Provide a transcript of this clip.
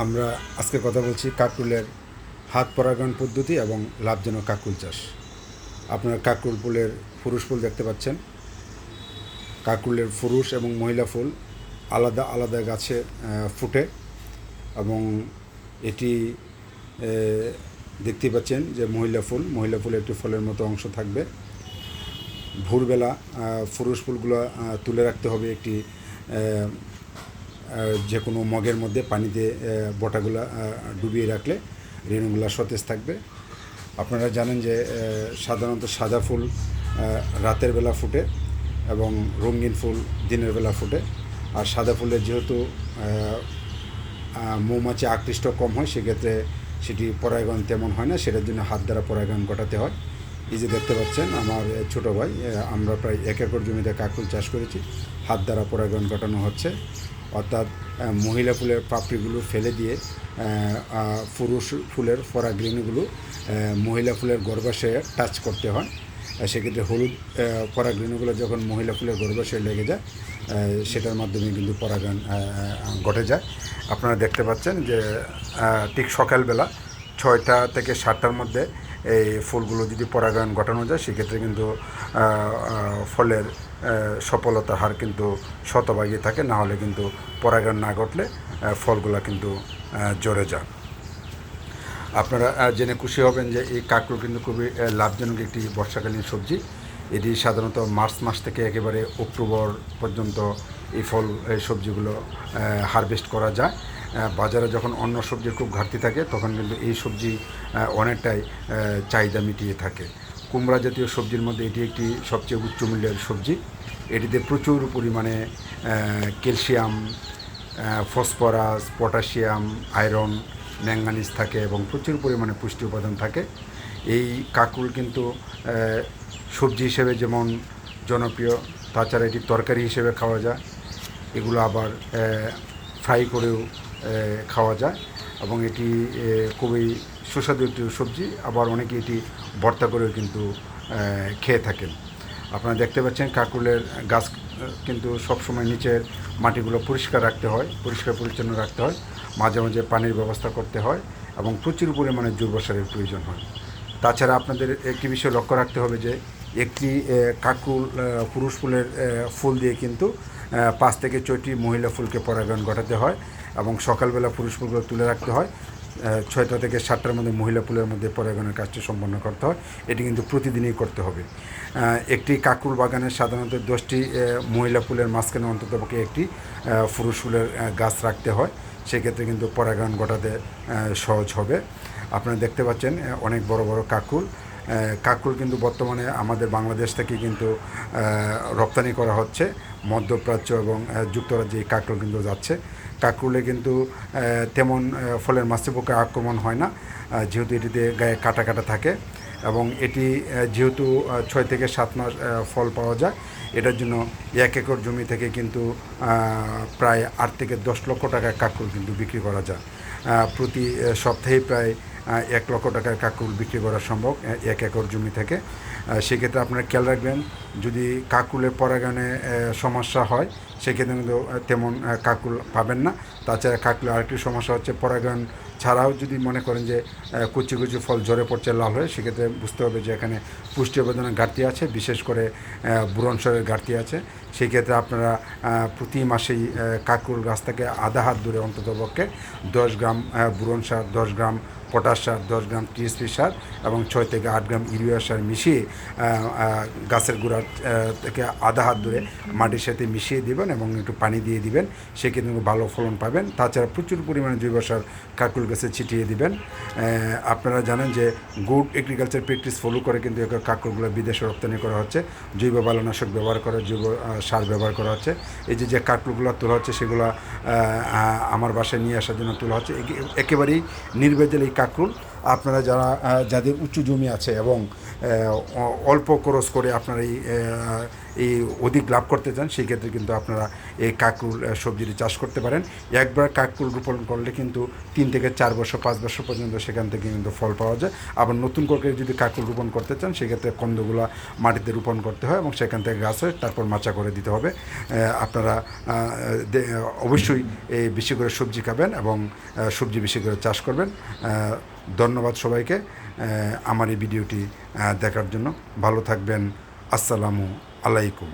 আমরা আজকে কথা বলছি কাকুলের হাত পরাগায়ন পদ্ধতি এবং লাভজনক কাকুল চাষ। আপনার কাকুল ফুলের পুরুষ ফুল দেখতে পাচ্ছেন। কাকুলের পুরুষ এবং মহিলা ফুল আলাদা আলাদা গাছে ফুটে এবং এটি দেখতে পাচ্ছেন যে মহিলা ফুল, মহিলা ফুলে একটি ফলের মতো অংশ থাকবে। ভোরবেলা পুরুষ ফুলগুলো তুলে রাখতে হবে একটি যে কোনো মগের মধ্যে পানিতে বটাগুলা ডুবিয়ে রাখলে রেণুগুলা সতেজ থাকবে। আপনারা জানেন যে সাধারণত সাদা ফুল রাতের বেলা ফুটে এবং রঙিন ফুল দিনের বেলা ফুটে। আর সাদা ফুলের যেহেতু মৌমাছি আকৃষ্ট কম হয়, সেক্ষেত্রে সেটি পরাগায়ন তেমন হয় না, সেটার জন্য হাত দ্বারা পরাগায়ন ঘটাতে হয়। এই যে দেখতে পাচ্ছেন, আমার ছোট ভাই আমরা প্রায় এক একর জমিতে কাকুল চাষ করেছি, হাত দ্বারা পরাগায়ন ঘটানো হচ্ছে। অর্থাৎ মহিলা ফুলের পাপড়িগুলো ফেলে দিয়ে পুরুষ ফুলের পরাগরেণুগুলো আহ, মহিলা ফুলের গর্ভাশয়ে টাচ করতে হয়। সেক্ষেত্রে হলুদ পরাগরেণুগুলো যখন মহিলা ফুলের গর্ভাশয়ে লেগে যায় সেটার মাধ্যমে কিন্তু পরাগায়ন ঘটে যায়। আপনারা দেখতে পাচ্ছেন যে ঠিক সকালবেলা ছয়টা থেকে সাতটার মধ্যে এই ফুলগুলো যদি পরাগায়ন ঘটানো যায় সেক্ষেত্রে কিন্তু ফলের সফলতার হার কিন্তু শতভাগই থাকে, না হলে কিন্তু পরাগায়ন না ঘটলে ফলগুলো কিন্তু জ্বরে যায় আপনারা জেনে খুশি হবেন যে এই কাঁকড়ো কিন্তু খুবই লাভজনক একটি বর্ষাকালীন সবজি। এটি সাধারণত মার্চ মাস থেকে একেবারে অক্টোবর পর্যন্ত এই ফল, এই সবজিগুলো হারভেস্ট করা যায়। বাজারে যখন অন্য সবজির খুব ঘাটতি থাকে, তখন কিন্তু এই সবজি অনেকটাই চাহিদা মিটিয়ে থাকে। কুমড়া জাতীয় সবজির মধ্যে এটি একটি সবচেয়ে উচ্চ মূল্যের সবজি। এটিতে প্রচুর পরিমাণে calcium phosphorus, potassium, iron manganese থাকে এবং প্রচুর পরিমাণে পুষ্টি উপাদান থাকে। এই কাকুল কিন্তু সবজি হিসেবে যেমন জনপ্রিয়, তাছাড়া এটি তরকারি হিসেবে খাওয়া যায়। এগুলো আবার ফ্রাই করেও খাওয়া যায় এবং এটি খুবই সুস্বাদু একটি সবজি, আবার অনেকে এটি ভর্তা করেও কিন্তু খেয়ে থাকেন। আপনারা দেখতে পাচ্ছেন কাকুলের গাছ কিন্তু সবসময় নিচের মাটিগুলো পরিষ্কার রাখতে হয়, পরিষ্কার পরিচ্ছন্ন রাখতে হয়, মাঝে মাঝে পানির ব্যবস্থা করতে হয় এবং প্রচুর পরিমাণে জৈব সারের প্রয়োজন হয়। তাছাড়া আপনাদের একটি বিষয় লক্ষ্য রাখতে হবে যে, একটি কাকুল পুরুষ ফুলের ফুল দিয়ে কিন্তু পাঁচ থেকে ছয়টি মহিলা ফুলকে পরাগায়ন ঘটাতে হয় এবং সকালবেলা পুরুষ ফুলগুলো তুলে রাখতে হয়। ছয়টা থেকে সাতটার মধ্যে মহিলা পুলের মধ্যে পরাগায়নের কাজটি সম্পন্ন করতে হয়। এটি কিন্তু প্রতিদিনই করতে হবে। একটি কাকুর বাগানে সাধারণত দশটি মহিলা ফুলের মাঝখানে অন্ততপক্ষে একটি পুরুষ ফুলের গাছ রাখতে হয়। সেক্ষেত্রে কিন্তু পরাগায়ন ঘটাতে সহজ হবে। আপনারা দেখতে পাচ্ছেন অনেক বড় বড় কাকুল আহ, কাকুল কিন্তু বর্তমানে আমাদের বাংলাদেশ থেকে কিন্তু রপ্তানি করা হচ্ছে। মধ্যপ্রাচ্য এবং যুক্তরাজ্যে এই কাকুল কিন্তু যাচ্ছে। কাকুলে কিন্তু তেমন ফলের ফলের পোকা আক্রমণ হয় না। যেহেতু এটিতে গায়ে কাটা কাটা থাকে এবং এটি যেহেতু ছয় থেকে সাত মাস ফল পাওয়া যায়, এটার জন্য এক একর জমি থেকে কিন্তু প্রায় আট থেকে দশ লক্ষ টাকা কাঁকড় কিন্তু বিক্রি করা যায়। প্রতি সপ্তাহে প্রায় এক লক্ষ টাকার কাকুল বিক্রি করা সম্ভব এক একর জমি থেকে। সেক্ষেত্রে আপনারা খেয়াল রাখবেন, যদি কাকুলের পরাগানে সমস্যা হয়, সেক্ষেত্রে কিন্তু তেমন কাকুল পাবেন না। তাছাড়া কাকুলের আরেকটি সমস্যা হচ্ছে, পরাগায়ন ছাড়াও যদি মনে করেন যে কুচি কুচি ফল ঝরে পড়ছে, লাল হয়ে, সেক্ষেত্রে বুঝতে হবে যে এখানে পুষ্টি উপাদানের ঘাটতি আছে, বিশেষ করে বুরনসরের ঘাটতি আছে। সেই ক্ষেত্রে আপনারা প্রতি মাসেই কাকুল গাছ থেকে আধা হাত দূরে অন্ততপক্ষে দশ গ্রাম বুরন সার, দশ গ্রাম পটাশ সার, দশ গ্রাম টিএসপি সার এবং ছয় থেকে আট গ্রাম ইউরিয়া সার মিশিয়ে গাছের গোড়া থেকে আধা হাত দূরে মাটির সাথে মিশিয়ে দিবেন এবং একটু পানি দিয়ে দিবেন। সেক্ষেত্রে ভালো ফলন পাবেন। তাছাড়া প্রচুর পরিমাণে জৈব সার কাকুল গাছে ছিটিয়ে দিবেন। আপনারা জানেন যে গুড এগ্রিকালচার প্র্যাকটিস ফলো করে কিন্তু কাকুলগুলো বিদেশে রপ্তানি করা হচ্ছে। জৈব বালনাশক ব্যবহার করা, জৈব সার ব্যবহার করা হচ্ছে। এই যে যে কাকুলগুলো তোলা হচ্ছে, সেগুলো আমার বাসায় নিয়ে আসার জন্য তোলা হচ্ছে। একে- একেবারেই নির্ভেজাল এই কাকুল আপনারা যারা যাদের উঁচু জমি আছে এবং অল্প খরচ করে আপনারা এই এই অধিক লাভ করতে চান, সেই ক্ষেত্রে কিন্তু আপনারা এই কাকুল সবজিটি চাষ করতে পারেন। একবার কাকুল রোপণ করলে কিন্তু তিন থেকে চার বছর, পাঁচ বছর পর্যন্ত সেখান থেকে কিন্তু ফল পাওয়া যায়। আবার নতুন করে যদি কাকুল রোপণ করতে চান, সেক্ষেত্রে কন্দগুলা মাটিতে রোপণ করতে হয় এবং সেখান থেকে গাছ হয়, তারপর মাচা করে দিতে হবে। আপনারা অবশ্যই এই বেশি করে সবজি খাবেন এবং সবজি বেশি করে চাষ করবেন। ধন্যবাদ সবাইকে। আমার এই ভিডিওটি দেখার জন্য। ভালো থাকবেন। আসসালামু আলাইকুম।